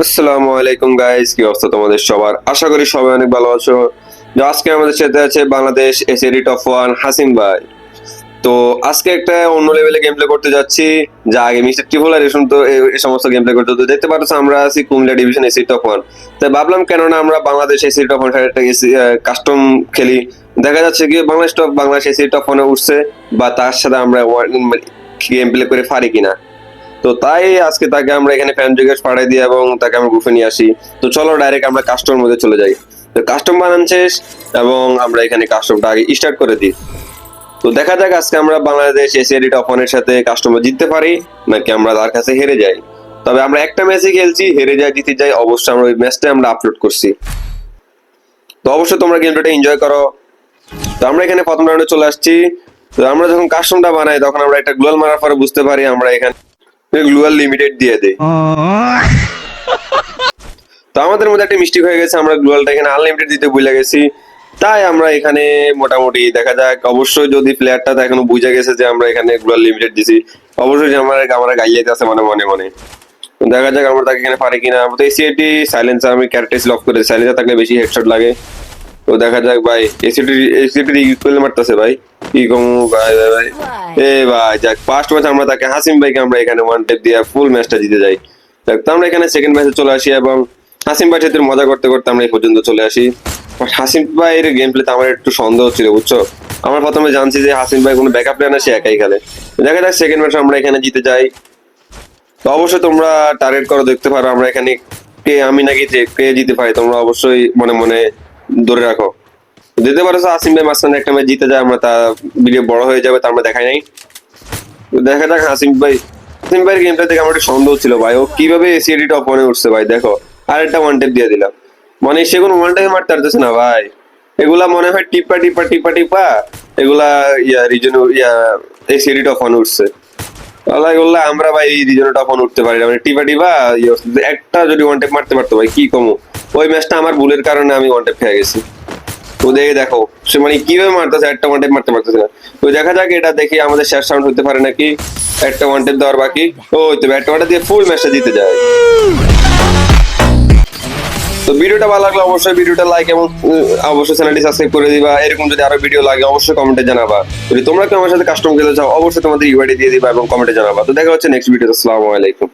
আসসালামু আলাইকুম গাইস কি অবস্থা তোমাদের সবার? আশা করি সবাই অনেক ভালো আছো। তো আজকে আমাদের সাথে আছে Bangladesh SAD top one Hasim ভাই। তো আজকে একটা অন্য লেভেলে গেম প্লে করতে যাচ্ছি, যা আগে মিস্টার ট্রিপলার এসব তো এই- সমস্ত গেম প্লে করতে। হতো দেখতে পাচ্ছ, আমরা আছি Comilla division AC top one তাই ভাবলাম, কেননা আমরা বাংলাদেশ এসি টপ ওয়ান একটা কাস্টম খেলি। দেখা যাচ্ছে কি, Bangladesh top Bangladesh AC top ওয়ানে উঠছে, বা তার সাথে আমরা গেম প্লে করে পারি কিনা। তো তাই আজকে তাকে আমরা এখানে ফ্যান জিজ্ঞেস পাঠাই দিই এবং তাকে আমরা গ্রুপে নিয়ে আসি। তো চলো ডাইরেক্ট আমরা কাস্টমের মধ্যে চলে যাই। তো কাস্টম বানান শেষ এবং আমরা এখানে কাস্টমটা আগে স্টার্ট করে দিই। তো দেখা যাক আজকে আমরা বাংলাদেশ এসিআডি টপ ওয়ানের সাথে কাস্টমার জিততে পারি, নাকি আমরা তার কাছে হেরে যাই। তবে আমরা একটা ম্যাচে খেলছি, হেরে যাই, জিতে যাই, অবশ্যই আমরা ওই ম্যাচটা আমরা আপলোড করছি। তো অবশ্যই তোমরা গেমটা এনজয় করো। তো আমরা এখানে প্রথম রাউন্ডে চলে আসছি। তো আমরা যখন কাস্টমটা বানাই, তখন আমরা একটা গ্লোয়াল মারার পরে বুঝতে পারি আমরা এখানে গ্লোয়াল লিমিটেড দিয়ে দেই তো আমাদের মধ্যে একটা মিস্টেক হয়ে গেছে, আমরা গ্লোয়ালটা এখানে আনলিমিটেড দিতে ভুলে গেছি। তাই আমরা এখানে মোটামুটি দেখা যাক, অবশ্যই যদি প্লেয়ারটা এখনও বুঝে গেছে যে আমরা এখানে গ্লোয়াল লিমিটেড দিছি, অবশ্যই যে আমরা আমরা গাইয়াইতে আছে মানে মনে মনে। দেখা যাক আমরা তাকে এখানে পারি কিনা। তো এসিআইটি সাইলেন্সার আমি ক্যারেক্টার লক করে সাইলেন্সার থাকলে বেশি হেডশট লাগে। তো দেখা যাক ভাই এসিটি এসিটি ইউজ করলে মারতেছে ভাই। কি কম ভাই ভাই ভাই? এ ভাই যাক ফার্স্ট ম্যাচ আমরা তাকে হাসিম ভাইকে আমরা এখানে ওয়ান টেপ দিয়ে ফুল ম্যাচটা জিতে যাই। দেখ, তো আমরা এখানে সেকেন্ড ম্যাচে চলে আসি এবং হাসিম ভাই সাথে মজা করতে করতে আমরা এই পর্যন্ত চলে আসি। But হাসিম ভাইয়ের গেম প্লেতে আমার একটু সন্দেহ ছিল বুঝছ? আমরা প্রথমে জানছি যে হাসিম ভাই কোনো ব্যাকআপ প্ল্যান আছে একাই খেলে। দেখা যাক সেকেন্ড ম্যাচ আমরা এখানে জিতে যাই। তো অবশ্যই তোমরা টার্গেট করো দেখতে পারো আমরা এখানে কে আমি নাকি কে জিতে পারি তোমরা অবশ্যই মনে মনে ধরে রাখো। দিতে পারো আসিম ভাই, মাঝখানে একটা ম্যাচ জিতে যায়, আমরা তা ভিডিও বড় হয়ে যাবে, তা আমরা দেখাই নাই। দেখা যাক হাসিম ভাই। হাসিম ভাইয়ের গেমটা থেকে আমার একটু সন্দেহ ছিল ভাই, ও কীভাবে এসিডি টপ ওয়ানে উঠছে ভাই, দেখো। আরেকটা ওয়ান টেপ দিয়ে দিলাম। মানে সে কোনো ওয়ান টেপ মারতে পারতেছে না ভাই। এগুলা মনে হয় টিপা টিপা টিপা টিপা, এগুলা ইয়া রিজন ইয়া এসিডি টপ ওয়ানে উঠছে। আল্লাহ এগুলা আমরা ভাই এই রিজনে টপ ওয়ান উঠতে পারি না। মানে টিপা টিপা ইয়ে। একটা যদি ওয়ান টেপ মারতে পারতো ভাই, কি কমো? ওই ম্যাচটা আমার ভুলের কারণে আমি ওয়ান টেপ খেয়ে গেছি। তো দেখে সে মানে কীভাবে মারতেছে, একটা ওয়ান মারতে পারতেছে না। তো দেখা যাক এটা দেখি আমাদের শেষ রাউন্ড হতে পারে নাকি। একটা ওয়ান টেপ দেওয়ার বাকি। ওই তো একটা ওয়ানটা দিয়ে ফুল ম্যাচটা জিতে যায়। তো ভিডিওটা ভালো লাগলে অবশ্যই ভিডিওটা লাইক এবং অবশ্যই চ্যানেলটি সাবস্ক্রাইব করে দিবা। এরকম যদি আরও ভিডিও লাগে, অবশ্যই কমেন্টে জানাবা। যদি তোমরা কেউ আমার সাথে কাস্টম খেলতে চাও, অবশ্যই তোমাদের ইউআইডি দিয়ে দিবা এবং কমেন্টে জানাবা। তো দেখা হচ্ছে নেক্সট ভিডিওতে আসসালামু আলাইকুম।